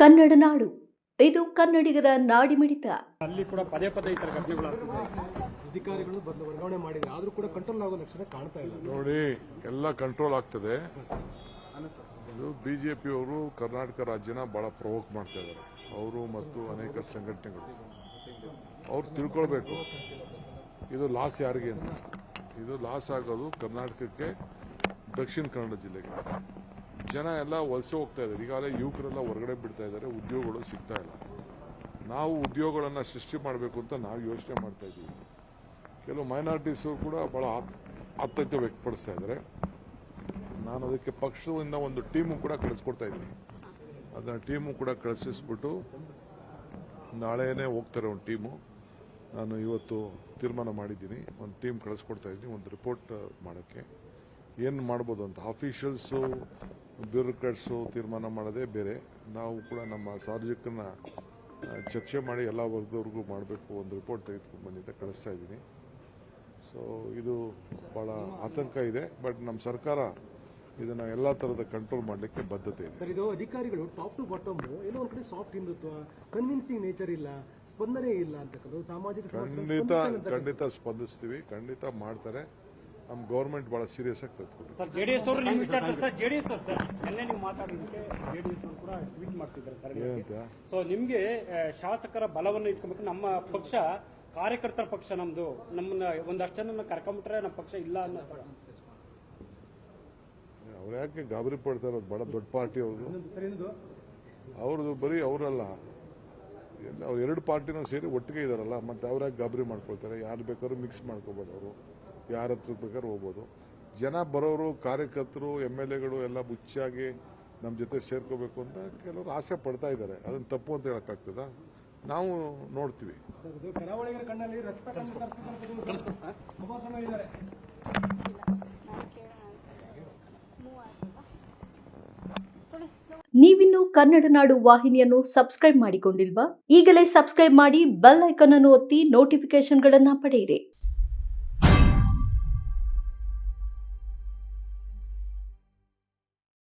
ಕನ್ನಡ ನಾಡು. ಇದು ಕನ್ನಡಿಗರ ನಾಡಿಮಿಡಿತ ಅಲ್ಲಿ ಕೂಡ ಪದೇ ಪದೇ ಈ ತರ ಘಟನೆಗಳಾಗ್ತಿದೆ ಅಧಿಕಾರಿಗಳು ಬದಲು ವರ್ಗಾವಣೆ ಮಾಡಿದ್ರೆ ಆದ್ರೂ ಕೂಡ ಕಂಟ್ರೋಲ್ ಆಗೋ ಲಕ್ಷಣ ಕಾಣ್ತಾ ಇಲ್ಲ. ನೋಡಿ ಎಲ್ಲ ಕಂಟ್ರೋಲ್ ಆಗ್ತದೆ. ಇದು ಬಿಜೆಪಿಯವರು ಕರ್ನಾಟಕ ರಾಜ್ಯನ ಬಹಳ ಪ್ರವೋಕ್ ಮಾಡ್ತಾ ಇದ್ದಾರೆ. ಅವರು ಮತ್ತು ಅನೇಕ ಸಂಘಟನೆಗಳು. ಅವ್ರು ತಿಳ್ಕೊಳ್ಬೇಕು. ಇದು ಲಾಸ್ ಯಾರಿಗೆ ಅಂತ. ಇದು ಲಾಸ್ ಆಗೋದು ಕರ್ನಾಟಕಕ್ಕೆ ದಕ್ಷಿಣ ಕನ್ನಡ ಜಿಲ್ಲೆಗೆ. ಜನ ಎಲ್ಲ ವಲಸೆ ಹೋಗ್ತಾ ಇದ್ದಾರೆ. ಈಗಾಗಲೇ ಯುವಕರೆಲ್ಲ ಹೊರಗಡೆ ಬಿಡ್ತಾ ಇದ್ದಾರೆ. ಉದ್ಯೋಗಗಳು ಸಿಗ್ತಾ ಇಲ್ಲ. ನಾವು ಉದ್ಯೋಗಗಳನ್ನು ಸೃಷ್ಟಿ ಮಾಡಬೇಕು ಅಂತ ನಾವು ಯೋಚನೆ ಮಾಡ್ತಾ ಇದ್ದೀವಿ. ಕೆಲವು ಮೈನಾರಿಟೀಸು ಕೂಡ ಭಾಳ ಆತ್- ಆತಂಕ ವ್ಯಕ್ತಪಡಿಸ್ತಾ ಇದ್ದಾರೆ. ನಾನು ಅದಕ್ಕೆ ಪಕ್ಷದಿಂದ ಒಂದು ಟೀಮು ಕೂಡ ಕಳಿಸ್ಕೊಡ್ತಾ ಇದ್ದೀನಿ. ಅದನ್ನ ಟೀಮು ಕೂಡ ಕಳಿಸಿಸ್ಬಿಟ್ಟು ನಾಳೆನೇ ಹೋಗ್ತಾರೆ ಒಂದು ಟೀಮು ನಾನು ಇವತ್ತು ತೀರ್ಮಾನ ಮಾಡಿದ್ದೀನಿ. ಒಂದು ಟೀಮ್ ಕಳಿಸ್ಕೊಡ್ತಾ ಇದ್ದೀನಿ. ಒಂದು ರಿಪೋರ್ಟ್ ಮಾಡೋಕ್ಕೆ. ಏನು ಮಾಡ್ಬೋದು ಅಂತ? ಆಫೀಷಿಯಲ್ಸು ಬ್ಯೂರೋಕ್ರಾಟ್ಸು ತೀರ್ಮಾನ ಮಾಡೋದೇ ಬೇರೆ. ನಾವು ಕೂಡ ನಮ್ಮ ಸಾರ್ವಜನಿಕರನ್ನ ಚರ್ಚೆ ಮಾಡಿ ಎಲ್ಲ ವರ್ಗದವ್ರಿಗೂ ಮಾಡಬೇಕು ಒಂದು ರಿಪೋರ್ಟ್ ತೆಗೆದುಕೊಂಡು ಬಂದಿದ್ದೆ ಕಳಿಸ್ತಾ ಇದ್ದೀನಿ. ಸೊ ಇದು ಭಾಳ ಆತಂಕ ಇದೆ ಬಟ್ ನಮ್ಮ ಸರ್ಕಾರ ಇದನ್ನು ಎಲ್ಲ ಥರದ ಕಂಟ್ರೋಲ್ ಮಾಡಲಿಕ್ಕೆ ಬದ್ಧತೆ ಇದೆ. ಸರ್ ಇದು ಅಧಿಕಾರಿಗಳು ಟಾಪ್ ಟು ಬಾಟಮ್ ಏನೋ ಒಂದ್ ಕಡೆ ಸಾಫ್ಟ್ ಹಿಂದುತ್ವ ಕನ್ವಿನ್ಸಿಂಗ್ ನೇಚರ್ ಇಲ್ಲ ಸ್ಪಂದನೆ ಇಲ್ಲ ಅಂತಕ್ಕಂಥದ್ದು ಸಾಮಾಜಿಕ ಖಂಡಿತ ಖಂಡಿತ ಸ್ಪಂದಿಸ್ತೀವಿ ಖಂಡಿತ ಮಾಡ್ತಾರೆ. ನಮ್ಮ ಗೌರ್ಮೆಂಟ್ ಭಾಳ ಸೀರಿಯಸ್ ಆಗಿ ತೆಗೆದುಕೊಂಡು ಸರ್ ಜೆಡಿಎಸ್ ಅವರು ನಿಮ್ಮ ವಿಚಾರ ಸರ್ ಜೆಡಿಎಸ್ ಅವರು ಸರ್ ನಿನ್ನೆ ನೀವು ಮಾತಾಡಿದ್ದಕ್ಕೆ ಜೆಡಿಎಸ್ ಅವರು ಕೂಡ ಟ್ವೀಟ್ ಮಾಡ್ತಿದ್ದಾರೆ ಸರ್ ಏನಂತ? ಸೊ ನಿಮಗೆ ಶಾಸಕರ ಬಲವನ್ನು ಇಟ್ಕೊಬೇಕು. ನಮ್ಮ ಪಕ್ಷ ಕಾರ್ಯಕರ್ತರ ಪಕ್ಷ ನಮ್ದು. ನಮ್ಮನ್ನ ಒಂದಷ್ಟು ಜನ ಕರ್ಕೊಂಬಿಟ್ರೆ ನಮ್ಮ ಪಕ್ಷ ಇಲ್ಲ ಅನ್ನೋ ತರ ಅವ್ರು ಯಾಕೆ ಗಾಬರಿ ಪಡ್ತಾ ಇರೋದು? ಭಾಳ ದೊಡ್ಡ ಪಾರ್ಟಿ ಅವ್ರದ್ದು. ಅವ್ರದ್ದು ಬರೀ ಅವರಲ್ಲ. ಎಲ್ಲ ಅವ್ರು ಎರಡು ಪಾರ್ಟಿನೂ ಸೇರಿ ಒಟ್ಟಿಗೆ ಇದಾರಲ್ಲ ಮತ್ತೆ ಅವ್ರು ಯಾಕೆ ಗಾಬರಿ ಮಾಡ್ಕೊಳ್ತಾರೆ? ಯಾರು ಬೇಕಾದ್ರೂ ಮಿಕ್ಸ್ ಮಾಡ್ಕೋಬೋದು ಅವರು. ಯಾರ ಹತ್ರ ಬೇಕಾದ್ರೂ ಹೋಗ್ಬೋದು. ಜನ ಬರೋರು, ಕಾರ್ಯಕರ್ತರು, ಎಂ ಎಲ್ ಎಗಳು ಎಲ್ಲ ಮುಚ್ಚಾಗಿ ನಮ್ಮ ಜೊತೆ ಸೇರ್ಕೋಬೇಕು ಅಂತ ಕೆಲವರು ಆಸೆ ಪಡ್ತಾ ಇದ್ದಾರೆ. ಅದನ್ನು ತಪ್ಪು ಅಂತ ಹೇಳೋಕ್ಕಾಗ್ತದ ನಾವು ನೋಡ್ತೀವಿ. ನೀವಿನ್ನು ಕನ್ನಡ ನಾಡು ವಾಹಿನಿಯನ್ನು ಸಬ್ಸ್ಕ್ರೈಬ್ ಮಾಡಿಕೊಂಡಿಲ್ವಾ? ಈಗಲೇ ಸಬ್ಸ್ಕ್ರೈಬ್ ಮಾಡಿ ಬೆಲ್ ಐಕಾನ್ ಅನ್ನು ಒತ್ತಿ ನೋಟಿಫಿಕೇಶನ್ಗಳನ್ನು ಪಡೆಯಿರಿ.